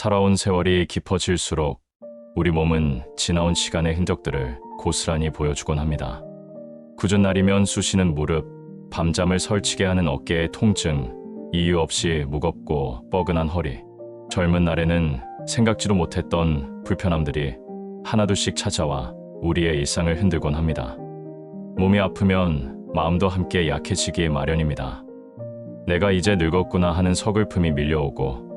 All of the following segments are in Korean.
살아온 세월이 깊어질수록 우리 몸은 지나온 시간의 흔적들을 고스란히 보여주곤 합니다. 굳은 날이면 쑤시는 무릎, 밤잠을 설치게 하는 어깨의 통증, 이유 없이 무겁고 뻐근한 허리. 젊은 날에는 생각지도 못했던 불편함들이 하나둘씩 찾아와 우리의 일상을 흔들곤 합니다. 몸이 아프면 마음도 함께 약해지기 마련입니다. 내가 이제 늙었구나 하는 서글픔이 밀려오고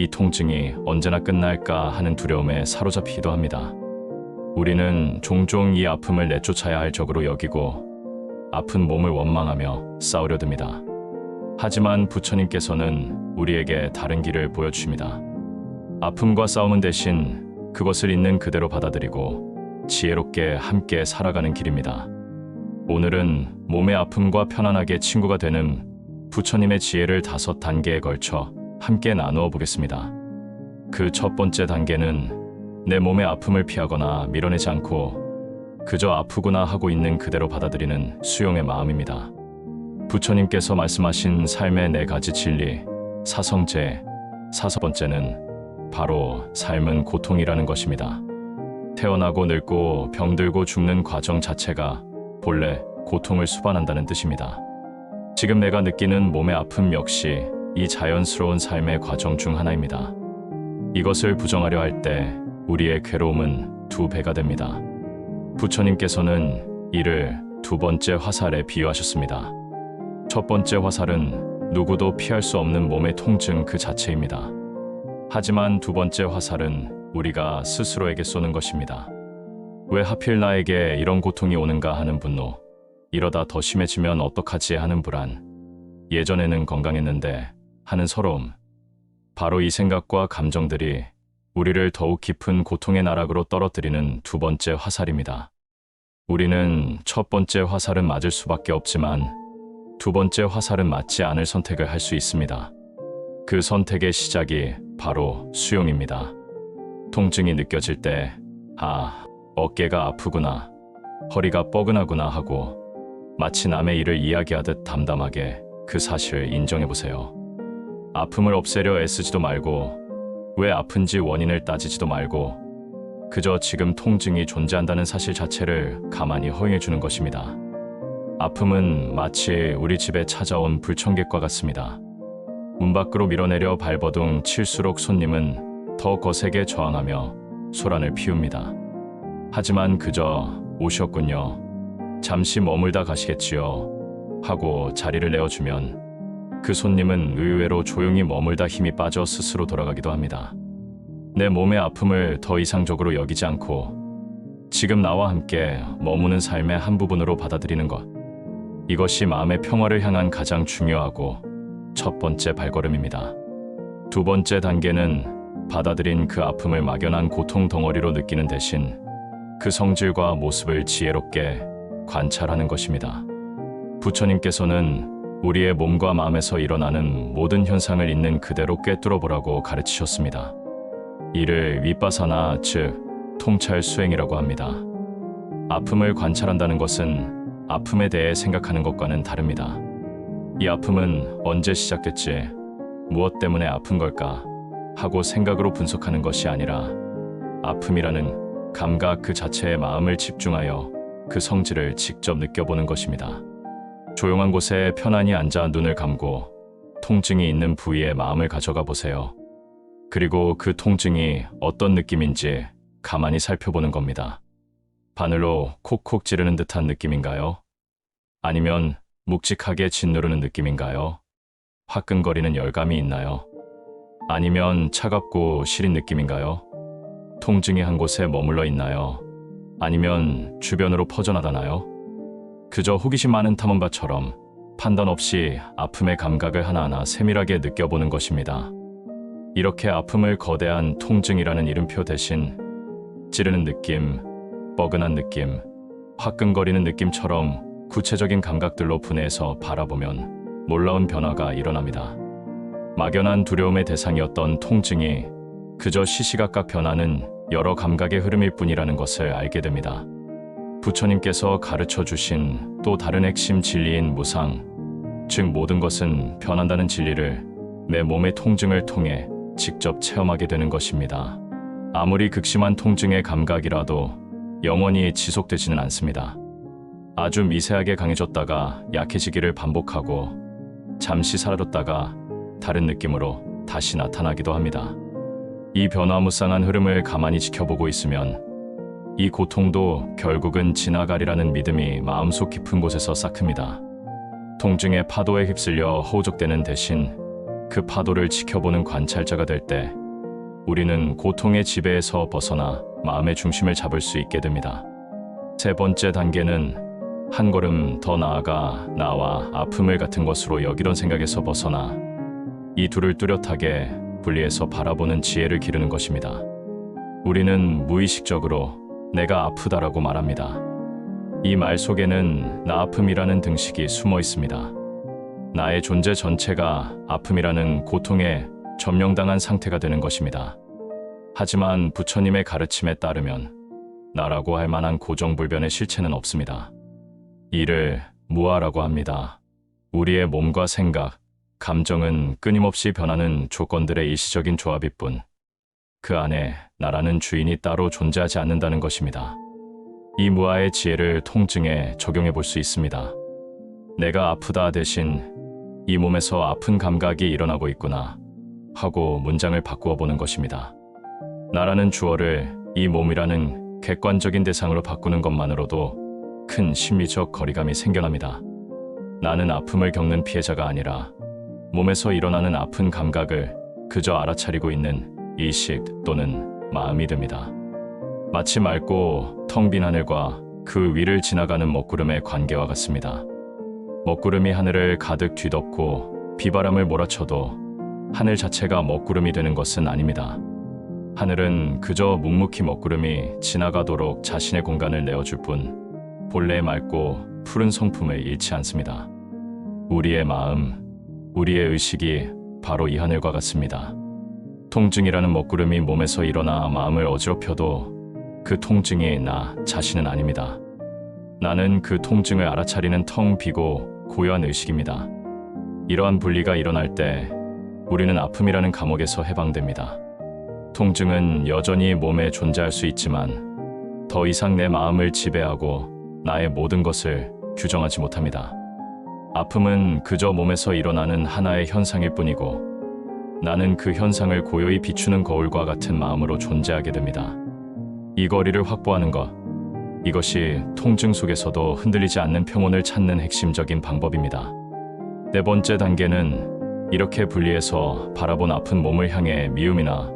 이 통증이 언제나 끝날까 하는 두려움에 사로잡히기도 합니다. 우리는 종종 이 아픔을 내쫓아야 할 적으로 여기고 아픈 몸을 원망하며 싸우려 듭니다. 하지만 부처님께서는 우리에게 다른 길을 보여주십니다. 아픔과 싸움은 대신 그것을 있는 그대로 받아들이고 지혜롭게 함께 살아가는 길입니다. 오늘은 몸의 아픔과 편안하게 친구가 되는 부처님의 지혜를 다섯 단계에 걸쳐 함께 나누어 보겠습니다. 그 첫 번째 단계는 내 몸의 아픔을 피하거나 밀어내지 않고 그저 아프구나 하고 있는 그대로 받아들이는 수용의 마음입니다. 부처님께서 말씀하신 삶의 네 가지 진리, 사성제, 사서 번째는 바로 삶은 고통이라는 것입니다. 태어나고 늙고 병들고 죽는 과정 자체가 본래 고통을 수반한다는 뜻입니다. 지금 내가 느끼는 몸의 아픔 역시 이 자연스러운 삶의 과정 중 하나입니다. 이것을 부정하려 할 때 우리의 괴로움은 두 배가 됩니다. 부처님께서는 이를 두 번째 화살에 비유하셨습니다. 첫 번째 화살은 누구도 피할 수 없는 몸의 통증 그 자체입니다. 하지만 두 번째 화살은 우리가 스스로에게 쏘는 것입니다. 왜 하필 나에게 이런 고통이 오는가 하는 분노, 이러다 더 심해지면 어떡하지 하는 불안, 예전에는 건강했는데 하는 서러움. 바로 이 생각과 감정들이 우리를 더욱 깊은 고통의 나락으로 떨어뜨리는 두 번째 화살입니다. 우리는 첫 번째 화살은 맞을 수밖에 없지만 두 번째 화살은 맞지 않을 선택을 할 수 있습니다. 그 선택의 시작이 바로 수용입니다. 통증이 느껴질 때, 아, 어깨가 아프구나, 허리가 뻐근하구나 하고 마치 남의 일을 이야기하듯 담담하게 그 사실을 인정해 보세요. 아픔을 없애려 애쓰지도 말고 왜 아픈지 원인을 따지지도 말고 그저 지금 통증이 존재한다는 사실 자체를 가만히 허용해 주는 것입니다. 아픔은 마치 우리 집에 찾아온 불청객과 같습니다. 문 밖으로 밀어내려 발버둥 칠수록 손님은 더 거세게 저항하며 소란을 피웁니다. 하지만 그저 오셨군요. 잠시 머물다 가시겠지요. 하고 자리를 내어주면 그 손님은 의외로 조용히 머물다 힘이 빠져 스스로 돌아가기도 합니다. 내 몸의 아픔을 더 이상적으로 여기지 않고 지금 나와 함께 머무는 삶의 한 부분으로 받아들이는 것. 이것이 마음의 평화를 향한 가장 중요하고 첫 번째 발걸음입니다. 두 번째 단계는 받아들인 그 아픔을 막연한 고통 덩어리로 느끼는 대신 그 성질과 모습을 지혜롭게 관찰하는 것입니다. 부처님께서는 우리의 몸과 마음에서 일어나는 모든 현상을 있는 그대로 꿰뚫어 보라고 가르치셨습니다. 이를 윗바사나 즉 통찰 수행이라고 합니다. 아픔을 관찰한다는 것은 아픔에 대해 생각하는 것과는 다릅니다. 이 아픔은 언제 시작됐지? 무엇 때문에 아픈 걸까? 하고 생각으로 분석하는 것이 아니라 아픔이라는 감각 그 자체에 마음을 집중하여 그 성질을 직접 느껴보는 것입니다. 조용한 곳에 편안히 앉아 눈을 감고 통증이 있는 부위에 마음을 가져가 보세요. 그리고 그 통증이 어떤 느낌인지 가만히 살펴보는 겁니다. 바늘로 콕콕 찌르는 듯한 느낌인가요? 아니면 묵직하게 짓누르는 느낌인가요? 화끈거리는 열감이 있나요? 아니면 차갑고 시린 느낌인가요? 통증이 한 곳에 머물러 있나요? 아니면 주변으로 퍼져나가나요? 그저 호기심 많은 탐험가처럼 판단 없이 아픔의 감각을 하나하나 세밀하게 느껴보는 것입니다. 이렇게 아픔을 거대한 통증이라는 이름표 대신 찌르는 느낌, 뻐근한 느낌, 화끈거리는 느낌처럼 구체적인 감각들로 분해해서 바라보면 놀라운 변화가 일어납니다. 막연한 두려움의 대상이었던 통증이 그저 시시각각 변하는 여러 감각의 흐름일 뿐이라는 것을 알게 됩니다. 부처님께서 가르쳐 주신 또 다른 핵심 진리인 무상, 즉 모든 것은 변한다는 진리를 내 몸의 통증을 통해 직접 체험하게 되는 것입니다. 아무리 극심한 통증의 감각이라도 영원히 지속되지는 않습니다. 아주 미세하게 강해졌다가 약해지기를 반복하고 잠시 사라졌다가 다른 느낌으로 다시 나타나기도 합니다. 이 변화무쌍한 흐름을 가만히 지켜보고 있으면 이 고통도 결국은 지나가리라는 믿음이 마음속 깊은 곳에서 싹틉니다. 통증의 파도에 휩쓸려 허우적대는 대신 그 파도를 지켜보는 관찰자가 될 때 우리는 고통의 지배에서 벗어나 마음의 중심을 잡을 수 있게 됩니다. 세 번째 단계는 한 걸음 더 나아가 나와 아픔을 같은 것으로 여기던 생각에서 벗어나 이 둘을 뚜렷하게 분리해서 바라보는 지혜를 기르는 것입니다. 우리는 무의식적으로 내가 아프다라고 말합니다. 이 말 속에는 나 아픔이라는 등식이 숨어 있습니다. 나의 존재 전체가 아픔이라는 고통에 점령당한 상태가 되는 것입니다. 하지만 부처님의 가르침에 따르면 나라고 할 만한 고정불변의 실체는 없습니다. 이를 무아라고 합니다. 우리의 몸과 생각, 감정은 끊임없이 변하는 조건들의 일시적인 조합일 뿐, 그 안에 나라는 주인이 따로 존재하지 않는다는 것입니다. 이 무아의 지혜를 통증에 적용해 볼 수 있습니다. 내가 아프다 대신 이 몸에서 아픈 감각이 일어나고 있구나 하고 문장을 바꾸어 보는 것입니다. 나라는 주어를 이 몸이라는 객관적인 대상으로 바꾸는 것만으로도 큰 심리적 거리감이 생겨납니다. 나는 아픔을 겪는 피해자가 아니라 몸에서 일어나는 아픈 감각을 그저 알아차리고 있는 의식 또는 마음이 됩니다. 마치 맑고 텅 빈 하늘과 그 위를 지나가는 먹구름의 관계와 같습니다. 먹구름이 하늘을 가득 뒤덮고 비바람을 몰아쳐도 하늘 자체가 먹구름이 되는 것은 아닙니다. 하늘은 그저 묵묵히 먹구름이 지나가도록 자신의 공간을 내어줄 뿐 본래 맑고 푸른 성품을 잃지 않습니다. 우리의 마음, 우리의 의식이 바로 이 하늘과 같습니다. 통증이라는 먹구름이 몸에서 일어나 마음을 어지럽혀도 그 통증이 나 자신은 아닙니다. 나는 그 통증을 알아차리는 텅 비고 고요한 의식입니다. 이러한 분리가 일어날 때 우리는 아픔이라는 감옥에서 해방됩니다. 통증은 여전히 몸에 존재할 수 있지만 더 이상 내 마음을 지배하고 나의 모든 것을 규정하지 못합니다. 아픔은 그저 몸에서 일어나는 하나의 현상일 뿐이고 나는 그 현상을 고요히 비추는 거울과 같은 마음으로 존재하게 됩니다. 이 거리를 확보하는 것, 이것이 통증 속에서도 흔들리지 않는 평온을 찾는 핵심적인 방법입니다. 네 번째 단계는 이렇게 분리해서 바라본 아픈 몸을 향해 미움이나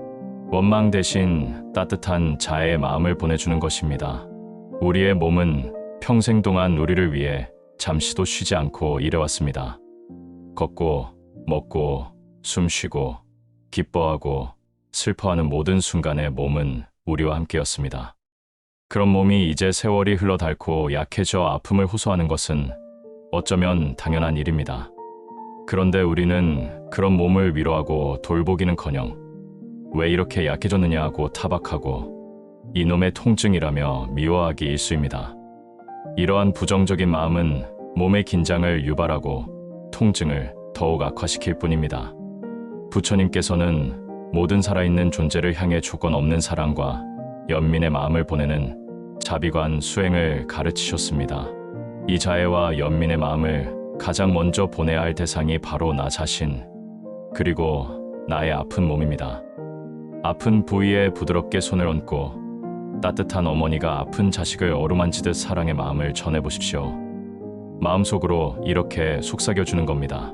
원망 대신 따뜻한 자애의 마음을 보내주는 것입니다. 우리의 몸은 평생 동안 우리를 위해 잠시도 쉬지 않고 일해왔습니다. 걷고, 먹고, 숨 쉬고, 기뻐하고, 슬퍼하는 모든 순간에 몸은 우리와 함께였습니다. 그런 몸이 이제 세월이 흘러 닳고 약해져 아픔을 호소하는 것은 어쩌면 당연한 일입니다. 그런데 우리는 그런 몸을 위로하고 돌보기는커녕 왜 이렇게 약해졌느냐 하고 타박하고 이놈의 통증이라며 미워하기 일수입니다. 이러한 부정적인 마음은 몸의 긴장을 유발하고 통증을 더욱 악화시킬 뿐입니다. 부처님께서는 모든 살아있는 존재를 향해 조건 없는 사랑과 연민의 마음을 보내는 자비관 수행을 가르치셨습니다. 이 자애와 연민의 마음을 가장 먼저 보내야 할 대상이 바로 나 자신, 그리고 나의 아픈 몸입니다. 아픈 부위에 부드럽게 손을 얹고 따뜻한 어머니가 아픈 자식을 어루만지듯 사랑의 마음을 전해보십시오. 마음속으로 이렇게 속삭여주는 겁니다.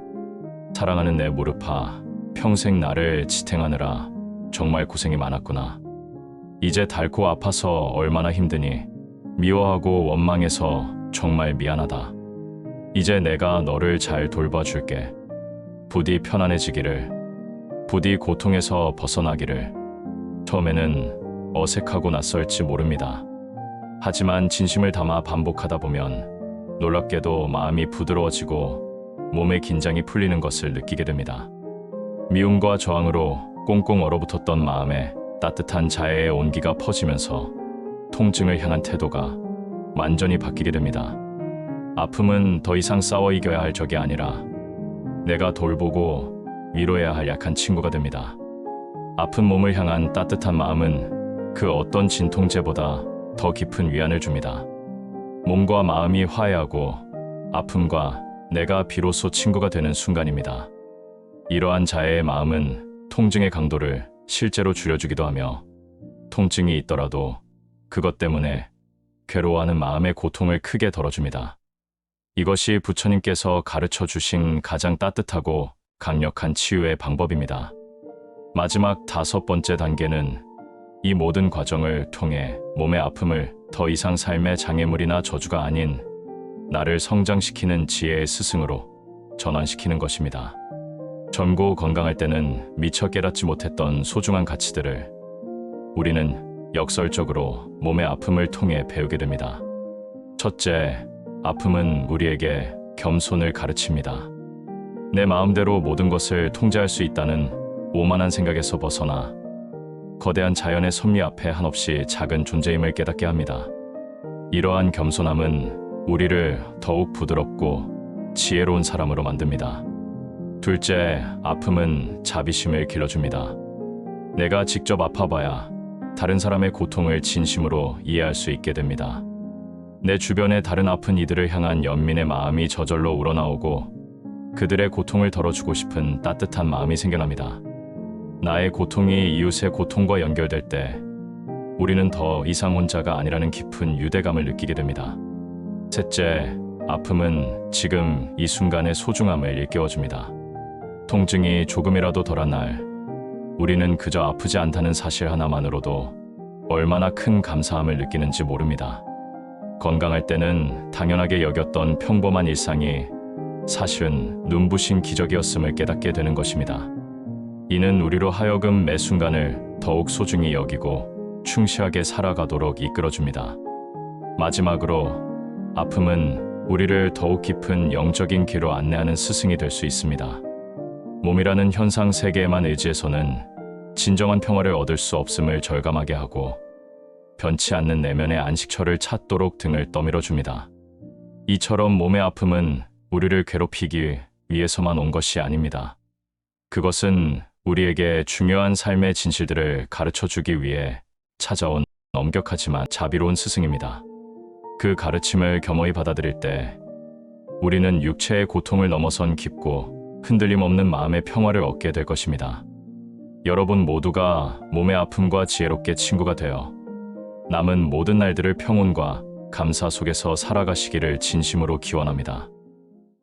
사랑하는 내 무릎아, 평생 나를 지탱하느라 정말 고생이 많았구나. 이제 닳고 아파서 얼마나 힘드니 미워하고 원망해서 정말 미안하다. 이제 내가 너를 잘 돌봐줄게. 부디 편안해지기를, 부디 고통에서 벗어나기를. 처음에는 어색하고 낯설지 모릅니다. 하지만 진심을 담아 반복하다 보면 놀랍게도 마음이 부드러워지고 몸의 긴장이 풀리는 것을 느끼게 됩니다. 미움과 저항으로 꽁꽁 얼어붙었던 마음에 따뜻한 자애의 온기가 퍼지면서 통증을 향한 태도가 완전히 바뀌게 됩니다. 아픔은 더 이상 싸워 이겨야 할 적이 아니라 내가 돌보고 위로해야 할 약한 친구가 됩니다. 아픈 몸을 향한 따뜻한 마음은 그 어떤 진통제보다 더 깊은 위안을 줍니다. 몸과 마음이 화해하고 아픔과 내가 비로소 친구가 되는 순간입니다. 이러한 자애의 마음은 통증의 강도를 실제로 줄여주기도 하며 통증이 있더라도 그것 때문에 괴로워하는 마음의 고통을 크게 덜어줍니다. 이것이 부처님께서 가르쳐 주신 가장 따뜻하고 강력한 치유의 방법입니다. 마지막 다섯 번째 단계는 이 모든 과정을 통해 몸의 아픔을 더 이상 삶의 장애물이나 저주가 아닌 나를 성장시키는 지혜의 스승으로 전환시키는 것입니다. 젊고 건강할 때는 미처 깨닫지 못했던 소중한 가치들을 우리는 역설적으로 몸의 아픔을 통해 배우게 됩니다. 첫째, 아픔은 우리에게 겸손을 가르칩니다. 내 마음대로 모든 것을 통제할 수 있다는 오만한 생각에서 벗어나 거대한 자연의 섭리 앞에 한없이 작은 존재임을 깨닫게 합니다. 이러한 겸손함은 우리를 더욱 부드럽고 지혜로운 사람으로 만듭니다. 둘째, 아픔은 자비심을 길러줍니다. 내가 직접 아파봐야 다른 사람의 고통을 진심으로 이해할 수 있게 됩니다. 내 주변의 다른 아픈 이들을 향한 연민의 마음이 저절로 우러나오고 그들의 고통을 덜어주고 싶은 따뜻한 마음이 생겨납니다. 나의 고통이 이웃의 고통과 연결될 때 우리는 더 이상 혼자가 아니라는 깊은 유대감을 느끼게 됩니다. 셋째, 아픔은 지금 이 순간의 소중함을 일깨워줍니다. 통증이 조금이라도 덜한 날, 우리는 그저 아프지 않다는 사실 하나만으로도 얼마나 큰 감사함을 느끼는지 모릅니다. 건강할 때는 당연하게 여겼던 평범한 일상이 사실은 눈부신 기적이었음을 깨닫게 되는 것입니다. 이는 우리로 하여금 매 순간을 더욱 소중히 여기고 충실하게 살아가도록 이끌어줍니다. 마지막으로 아픔은 우리를 더욱 깊은 영적인 길로 안내하는 스승이 될 수 있습니다. 몸이라는 현상 세계에만 의지해서는 진정한 평화를 얻을 수 없음을 절감하게 하고 변치 않는 내면의 안식처를 찾도록 등을 떠밀어 줍니다. 이처럼 몸의 아픔은 우리를 괴롭히기 위해서만 온 것이 아닙니다. 그것은 우리에게 중요한 삶의 진실들을 가르쳐 주기 위해 찾아온 엄격하지만 자비로운 스승입니다. 그 가르침을 겸허히 받아들일 때 우리는 육체의 고통을 넘어선 깊고 흔들림 없는 마음의 평화를 얻게 될 것입니다. 여러분 모두가 몸의 아픔과 지혜롭게 친구가 되어 남은 모든 날들을 평온과 감사 속에서 살아가시기를 진심으로 기원합니다.